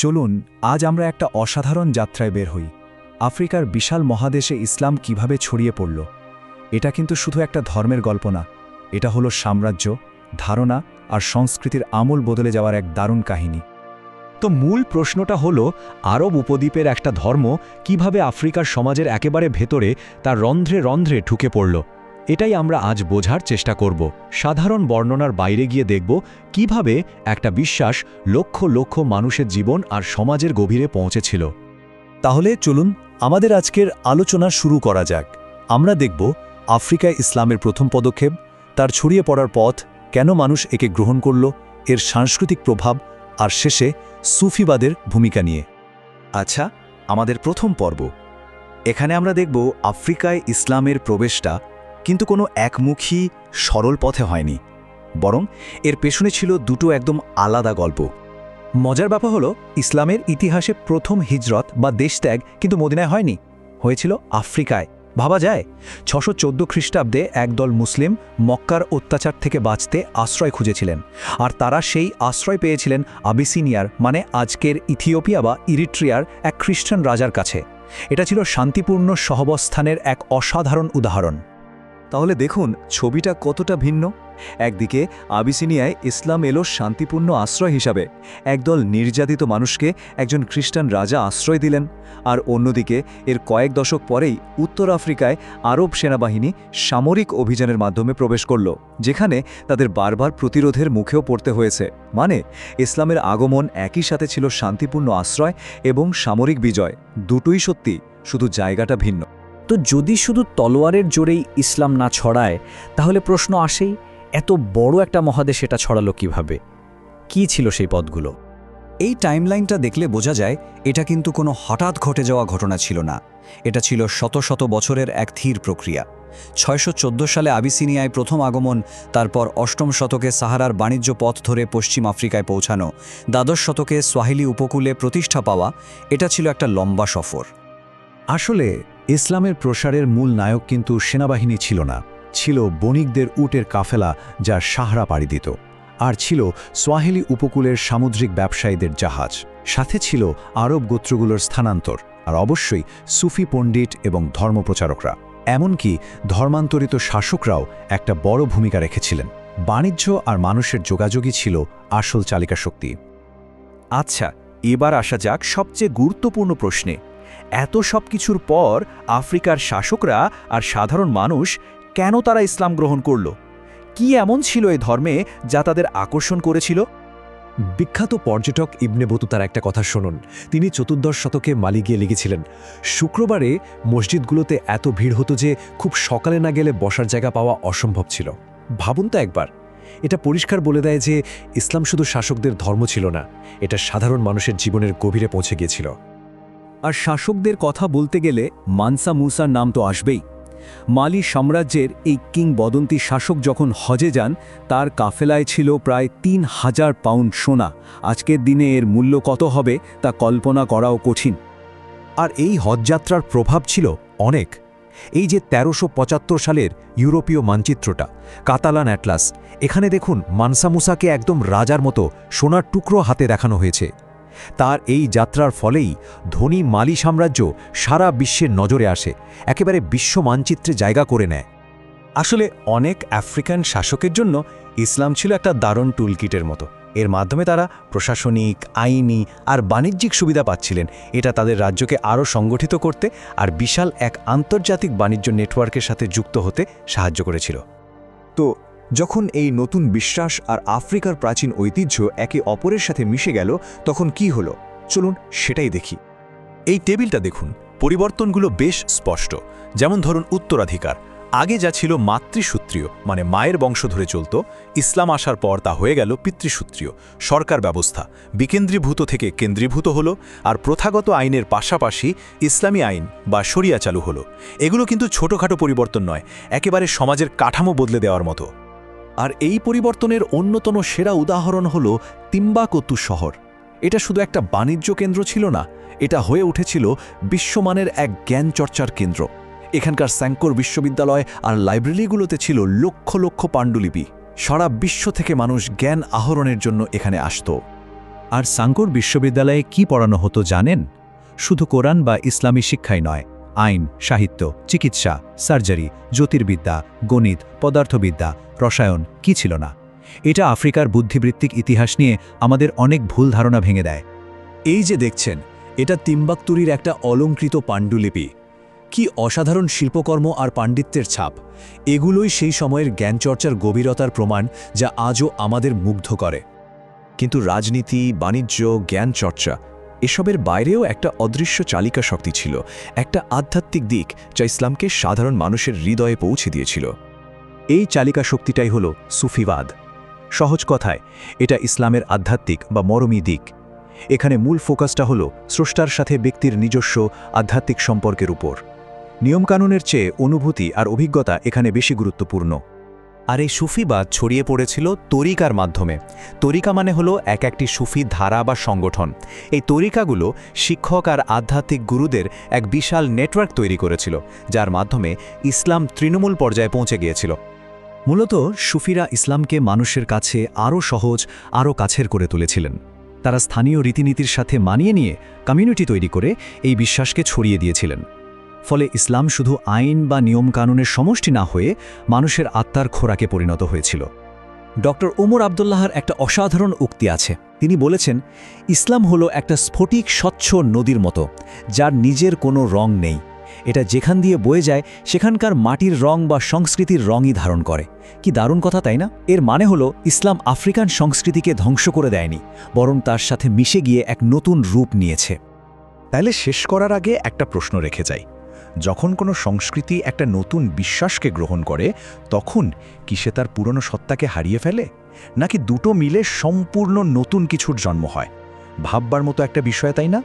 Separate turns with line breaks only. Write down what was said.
চলুন, আজ আমরা একটা অসাধারণ যাত্রায় বের হই। আফ্রিকার বিশাল মহাদেশে ইসলাম কীভাবে ছড়িয়ে পড়ল? এটা কিন্তু শুধু একটা ধর্মের গল্প না, এটা হলো সাম্রাজ্য, ধারণা আর সংস্কৃতির আমূল বদলে যাওয়ার এক দারুণ কাহিনী।
তো মূল প্রশ্নটা হলো, আরব উপদ্বীপের একটা ধর্ম কীভাবে আফ্রিকার সমাজের একেবারে ভেতরে তার রন্ধ্রে রন্ধ্রে ঢুকে পড়ল? এটাই আমরা আজ বোঝার চেষ্টা করব। সাধারণ বর্ণনার বাইরে গিয়ে দেখব কীভাবে একটা বিশ্বাস লক্ষ লক্ষ মানুষের জীবন আর সমাজের গভীরে পৌঁছেছিল।
তাহলে চলুন আমাদের আজকের আলোচনা শুরু করা যাক। আমরা দেখব আফ্রিকায় ইসলামের প্রথম পদক্ষেপ, তার ছড়িয়ে পড়ার পথ, কেন মানুষ একে গ্রহণ করল, এর সাংস্কৃতিক প্রভাব, আর শেষে সুফিবাদের ভূমিকা নিয়ে। আচ্ছা আমাদের প্রথম পর্ব। এখানে আমরা দেখব আফ্রিকায় ইসলামের প্রবেশটা কিন্তু কোনো একমুখী, সরল পথে হয়নি। বরং এর পেছনে ছিল দুটো একদম আলাদা গল্প। মজার ব্যাপার হলো, ইসলামের ইতিহাসে প্রথম হিজরত বা দেশত্যাগ কিন্তু মদিনায় হয়নি। হয়েছিল আফ্রিকায়। ভাবা যায়, ছশো চোদ্দ খ্রিস্টাব্দে একদল মুসলিম মক্কার অত্যাচার থেকে বাঁচতে আশ্রয় খুঁজেছিলেন। আর তারা সেই আশ্রয় পেয়েছিলেন আবিসিনিয়ার মানে আজকের ইথিওপিয়া বা ইরিট্রিয়ার এক খ্রিস্টান রাজার কাছে। এটা ছিল শান্তিপূর্ণ সহবস্থানের এক অসাধারণ উদাহরণ। তাহলে দেখুন, ছবিটা কতটা ভিন্ন। একদিকে, আবিসিনিয়ায় ইসলাম এলো শান্তিপূর্ণ আশ্রয় হিসাবে। একদল নির্যাতিত মানুষকে একজন খ্রিস্টান রাজা আশ্রয় দিলেন। আর অন্যদিকে, এর কয়েক দশক পরেই উত্তর আফ্রিকায় আরব সেনাবাহিনী সামরিক অভিযানের মাধ্যমে প্রবেশ করল, যেখানে তাদের বারবার প্রতিরোধের মুখেও পড়তে হয়েছে। মানে ইসলামের আগমন একই সাথে ছিল শান্তিপূর্ণ আশ্রয় এবং সামরিক বিজয়। দুটোই সত্যি, শুধু জায়গাটা ভিন্ন।
তো যদি শুধু তলোয়ারের জোরেই ইসলাম না ছড়ায়, তাহলে প্রশ্ন আসেই, এত বড় একটা মহাদেশ এটা ছড়ালো কীভাবে? কি ছিল সেই পদগুলো?
এই টাইমলাইনটা দেখলে বোঝা যায়, এটা কিন্তু কোনো হঠাৎ ঘটে যাওয়া ঘটনা ছিল না। এটা ছিল শত শত বছরের এক ধীর প্রক্রিয়া। ছয়শো চোদ্দ সালে আবিসিনিয়ায় প্রথম আগমন, তারপর অষ্টম শতকে সাহারার বাণিজ্য পথ ধরে পশ্চিম আফ্রিকায় পৌঁছানো, দ্বাদশ শতকে সোয়াহিলি উপকূলে প্রতিষ্ঠা পাওয়া, এটা ছিল একটা লম্বা সফর। আসলে ইসলামের প্রসারের মূল নায়ক কিন্তু সেনাবাহিনী ছিল না। ছিল বণিকদের উটের কাফেলা যা সাহারা পাড়ি দিত। আর ছিল সোয়াহেলি উপকূলের সামুদ্রিক ব্যবসায়ীদের জাহাজ। সাথে ছিল আরব গোত্রগুলোর স্থানান্তর। আর অবশ্যই সুফি পণ্ডিত এবং ধর্মপ্রচারকরা। এমনকি ধর্মান্তরিত শাসকরাও একটা বড় ভূমিকা রেখেছিলেন। বাণিজ্য আর মানুষের যোগাযোগই ছিল আসল চালিকা শক্তি আচ্ছা এবার আসা যাক সবচেয়ে গুরুত্বপূর্ণ প্রশ্নে। এত সব কিছুর পর আফ্রিকার শাসকরা আর সাধারণ মানুষ কেন তারা ইসলাম গ্রহণ করল? কি এমন ছিল এই ধর্মে যা তাদের আকর্ষণ করেছিল?
বিখ্যাত পর্যটক ইবনে বতুতার একটা কথা শুনুন। তিনি চতুর্দশ শতকে মালি গিয়ে লিখেছিলেন, শুক্রবারে মসজিদগুলোতে এত ভিড় হতো যে খুব সকালে না গেলে বসার জায়গা পাওয়া অসম্ভব ছিল। ভাবুন তো একবার। এটা পরিষ্কার বলে দেয় যে ইসলাম শুধু শাসকদের ধর্ম ছিল না, এটা সাধারণ মানুষের জীবনের গভীরে পৌঁছে গিয়েছিল।
আর শাসকদের কথা বলতে গেলে মানসা মুসার নাম তো আসবেই। মালি সাম্রাজ্যের এই কিংবদন্তি শাসক যখন হজে যান, তার কাফেলায় ছিল প্রায় তিন হাজার পাউন্ড সোনা। আজকের দিনে এর মূল্য কত হবে, তা কল্পনা করাও কঠিন।
আর এই হজযাত্রার প্রভাব ছিল অনেক। এই যে তেরোশো সালের ইউরোপীয় মানচিত্রটা, কাতালান অ্যাটলাস, এখানে দেখুন মানসামুসাকে একদম রাজার মতো সোনার টুকরো হাতে দেখানো হয়েছে। তার এই যাত্রার ফলেই ধনী মালি সাম্রাজ্য সারা বিশ্বের নজরে আসে, একেবারে বিশ্ব মানচিত্রে জায়গা করে নেয়।
আসলে অনেক আফ্রিকান শাসকের জন্য ইসলাম ছিল একটা দারুণ টুলকিটের মতো। এর মাধ্যমে তারা প্রশাসনিক, আইনি আর বাণিজ্যিক সুবিধা পাচ্ছিলেন। এটা তাদের রাজ্যকে আরও সংগঠিত করতে আর বিশাল এক আন্তর্জাতিক বাণিজ্য নেটওয়ার্কের সাথে যুক্ত হতে সাহায্য করেছিল। তো যখন এই নতুন বিশ্বাস আর আফ্রিকার প্রাচীন ঐতিহ্য একে অপরের সাথে মিশে গেল, তখন কি হলো? চলুন সেটাই দেখি। এই টেবিলটা দেখুন, পরিবর্তনগুলো বেশ স্পষ্ট। যেমন ধরুন উত্তরাধিকার। আগে যা ছিল মাতৃসূত্রীয় মানে মায়ের বংশ ধরে চলত, ইসলাম আসার পর তা হয়ে গেল পিতৃসূত্রীয়। সরকার ব্যবস্থা, বিকেন্দ্রীভূত থেকে কেন্দ্রীভূত হলো, আর প্রথাগত আইনের পাশাপাশি ইসলামী আইন বা সরিয়া চালু হলো। এগুলো কিন্তু ছোটোখাটো পরিবর্তন নয়, একেবারে সমাজের কাঠামো বদলে দেওয়ার মতো। আর এই পরিবর্তনের অন্যতম সেরা উদাহরণ হল তিম্বাকতু শহর। এটা শুধু একটা বাণিজ্য কেন্দ্র ছিল না, এটা হয়ে উঠেছিল বিশ্বমানের এক জ্ঞান চর্চার কেন্দ্র। এখানকার স্যাঙ্কর বিশ্ববিদ্যালয় আর লাইব্রেরিগুলোতে ছিল লক্ষ লক্ষ পাণ্ডুলিপি। সারা বিশ্ব থেকে মানুষ জ্ঞান আহরণের জন্য এখানে আসত। আর সাঙ্কুর বিশ্ববিদ্যালয়ে কি পড়ানো হতো জানেন? শুধু কোরআন বা ইসলামী শিক্ষাই নয়। আইন, সাহিত্য, চিকিৎসা, সার্জারি, জ্যোতির্বিদ্যা, গণিত, পদার্থবিদ্যা, রসায়ন, কি ছিল না? এটা আফ্রিকার বুদ্ধিবৃত্তিক ইতিহাস নিয়ে আমাদের অনেক ভুল ধারণা ভেঙে দেয়।
এই যে দেখছেন, এটা তিম্বাকতুরির একটা অলঙ্কৃত পাণ্ডুলিপি। কি অসাধারণ শিল্পকর্ম আর পাণ্ডিত্যের ছাপ। এগুলোই সেই সময়ের জ্ঞানচর্চার গভীরতার প্রমাণ যা আজও আমাদের মুগ্ধ করে। কিন্তু রাজনীতি, বাণিজ্য জ্ঞান চর্চা এসবের বাইরেও একটা অদৃশ্য চালিকা শক্তি ছিল, একটা আধ্যাত্মিক দিক যা ইসলামকে সাধারণ মানুষের হৃদয়ে পৌঁছে দিয়েছিল।
এই চালিকা শক্তিটাই হল সুফিবাদ। সহজ কথায়, এটা ইসলামের আধ্যাত্মিক বা মরমী দিক। এখানে মূল ফোকাসটা হল স্রষ্টার সাথে ব্যক্তির নিজস্ব আধ্যাত্মিক সম্পর্কের উপর। নিয়মকানুনের চেয়ে অনুভূতি আর অভিজ্ঞতা এখানে বেশি গুরুত্বপূর্ণ।
আর এই সুফিবাদ ছড়িয়ে পড়েছিল তরিকার মাধ্যমে। তরিকা মানে হলো এক একটি সুফি ধারা বা সংগঠন। এই তরিকাগুলো শিক্ষক আর আধ্যাত্মিক গুরুদের এক বিশাল নেটওয়ার্ক তৈরি করেছিল, যার মাধ্যমে ইসলাম তৃণমূল পর্যায়ে পৌঁছে গিয়েছিল।
মূলত সুফিরা ইসলামকে মানুষের কাছে আরও সহজ, আরও কাছের করে তুলেছিলেন। তারা স্থানীয় রীতিনীতির সাথে মানিয়ে নিয়ে কমিউনিটি তৈরি করে এই বিশ্বাসকে ছড়িয়ে দিয়েছিলেন। ফলে ইসলাম শুধু আইন বা নিয়মকানুনের সমষ্টি না হয়ে মানুষের আত্মার খোরাকে পরিণত হয়েছিল।
ডক্টর ওমর আবদুল্লাহর একটা অসাধারণ উক্তি আছে। তিনি বলেছেন, ইসলাম হলো একটা স্ফটিক, স্বচ্ছ নদীর মতো, যার নিজের কোনো রং নেই। এটা যেখান দিয়ে বয়ে যায়, সেখানকার মাটির রং বা সংস্কৃতির রঙই ধারণ করে। কি দারুণ কথা, তাই না? এর মানে হলো, ইসলাম আফ্রিকান সংস্কৃতিকে ধ্বংস করে দেয়নি, বরং তার সাথে মিশে গিয়ে এক নতুন রূপ নিয়েছে।
তাহলে শেষ করার আগে একটা প্রশ্ন রেখে যাই। যখন কোনো সংস্কৃতি একটা নতুন বিশ্বাসকে গ্রহণ করে, তখন কি সে তার পুরনো সত্তাকে হারিয়ে ফেলে? নাকি দুটো মিলে সম্পূর্ণ নতুন কিছুর জন্ম হয়? ভাববার মতো একটা বিষয়, তাই না?